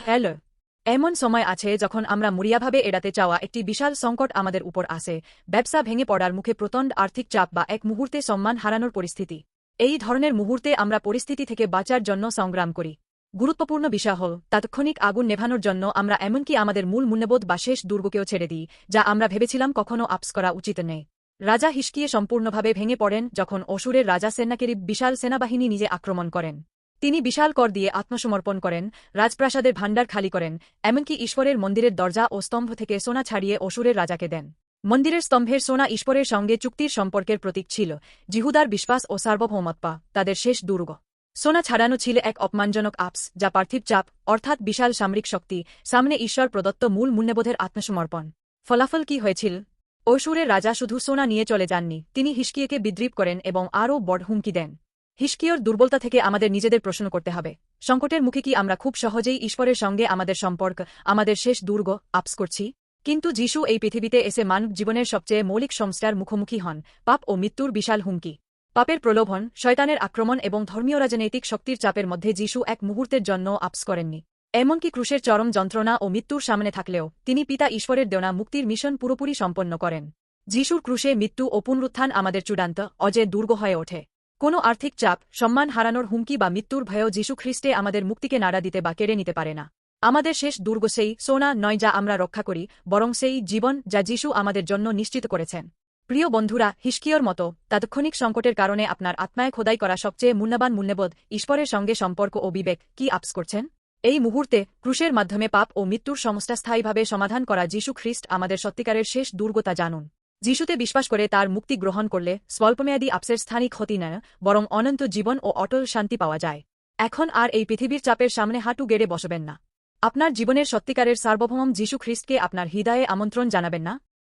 Hello, এমন সময় আছে যখন আমরা মরিয়াভাবে এড়াতে চাওয়া একটি বিশাল সংকট আমাদের উপর আসে, ব্যবসা ভেঙে পড়ার মুখে প্রতণ্ড আর্থিক চাপ বা এক মুহূর্তে সম্মান হারানোর পরিস্থিতি। এই ধরনের মুহূর্তে আমরা পরিস্থিতি থেকে বাঁচার জন্য সংগ্রাম করি। গুরুত্বপূর্ণ বিষয় হল, তাৎক্ষণিক আগুন নেভানোর জন্য আমরা এমনকি আমাদের মূল মূল্যবোধ বা শেষ দুর্গকেও ছেড়ে দিই, যা আমরা ভেবেছিলাম কখনও আপস করা উচিত নেই রাজা হিসকিয়ে সম্পূর্ণভাবে ভেঙে পড়েন যখন অসুরের রাজা সেনাকেরি বিশাল সেনাবাহিনী নিজে আক্রমণ করেন। তিনি বিশাল কর দিয়ে আত্মসমর্পণ করেন, রাজপ্রাসাদের ভাণ্ডার খালি করেন, এমনকি ঈশ্বরের মন্দিরের দরজা ও স্তম্ভ থেকে সোনা ছাড়িয়ে অসুরের রাজাকে দেন। মন্দিরের স্তম্ভের সোনা ঈশ্বরের সঙ্গে চুক্তির সম্পর্কের প্রতীক ছিল, জিহুদার বিশ্বাস ও সার্বভৌমত্বা, তাদের শেষ দুর্গ। সোনা ছাড়ানো ছিল এক অপমানজনক আপস, যা পার্থিব চাপ, অর্থাৎ বিশাল সামরিক শক্তি, সামনে ঈশ্বর প্রদত্ত মূল মূল্যবোধের আত্মসমর্পণ। ফলাফল কি হয়েছিল? অসুরের রাজা শুধু সোনা নিয়ে চলে যাননি, তিনি হিসকিয়েকে বিদ্রীপ করেন এবং আরও বড় হুমকি দেন। হিসকিয়র দুর্বলতা থেকে আমাদের নিজেদের প্রশ্ন করতে হবে। সংকটের মুখে কি আমরা খুব সহজেই ঈশ্বরের সঙ্গে আমাদের সম্পর্ক, আমাদের শেষ দুর্গ আপস করছি? কিন্তু যিশু এই পৃথিবীতে এসে মানব জীবনের সবচেয়ে মৌলিক সমস্যার মুখোমুখি হন, পাপ ও মৃত্যুর বিশাল হুমকি। পাপের প্রলোভন, শয়তানের আক্রমণ এবং ধর্মীয় রাজনৈতিক শক্তির চাপের মধ্যে যিশু এক মুহূর্তের জন্য আপস করেননি। এমনকি ক্রুশের চরম যন্ত্রণা ও মৃত্যুর সামনে থাকলেও তিনি পিতা ঈশ্বরের দেওয়া মুক্তির মিশন পুরোপুরি সম্পন্ন করেন। যিশুর ক্রুশে মৃত্যু ও পুনরুত্থান আমাদের চূড়ান্ত অজে দুর্গ হয়ে ওঠে। কোনো আর্থিক চাপ, সম্মান হারানোর হুমকি বা মৃত্যুর ভয়েও যীশু খ্রিস্টে আমাদের মুক্তিকে নাড়া দিতে বা কেড়ে নিতে পারে না। আমাদের শেষ দুর্গ সেই সোনা নয় যা আমরা রক্ষা করি, বরং সেই জীবন যা যিশু আমাদের জন্য নিশ্চিত করেছেন। প্রিয় বন্ধুরা, হিসকিয়র মতো তাৎক্ষণিক সংকটের কারণে আপনার আত্মায় খোদাই করা সবচেয়ে মূল্যবান মূল্যবোধ ঈশ্বরের সঙ্গে সম্পর্ক ও বিবেক কি আপস করছেন? এই মুহূর্তে ক্রুশের মাধ্যমে পাপ ও মৃত্যুর সমস্যা স্থায়ীভাবে সমাধান করা যীশু খ্রিস্ট আমাদের সত্যিকারের শেষ দুর্গতা জানুন। যিশুতে বিশ্বাস করে তার মুক্তি গ্রহণ করলে স্বল্পমেয়াদী আপসের স্থানিক ক্ষতি নয়, বরং অনন্ত জীবন ও অটল শান্তি পাওয়া যায়। এখন আর এই পৃথিবীর চাপের সামনে হাঁটু গেড়ে বসবেন না। আপনার জীবনের সত্যিকারের সার্বভৌম যীশু খ্রিস্টকে আপনার হৃদয়ে আমন্ত্রণ জানাবেন না।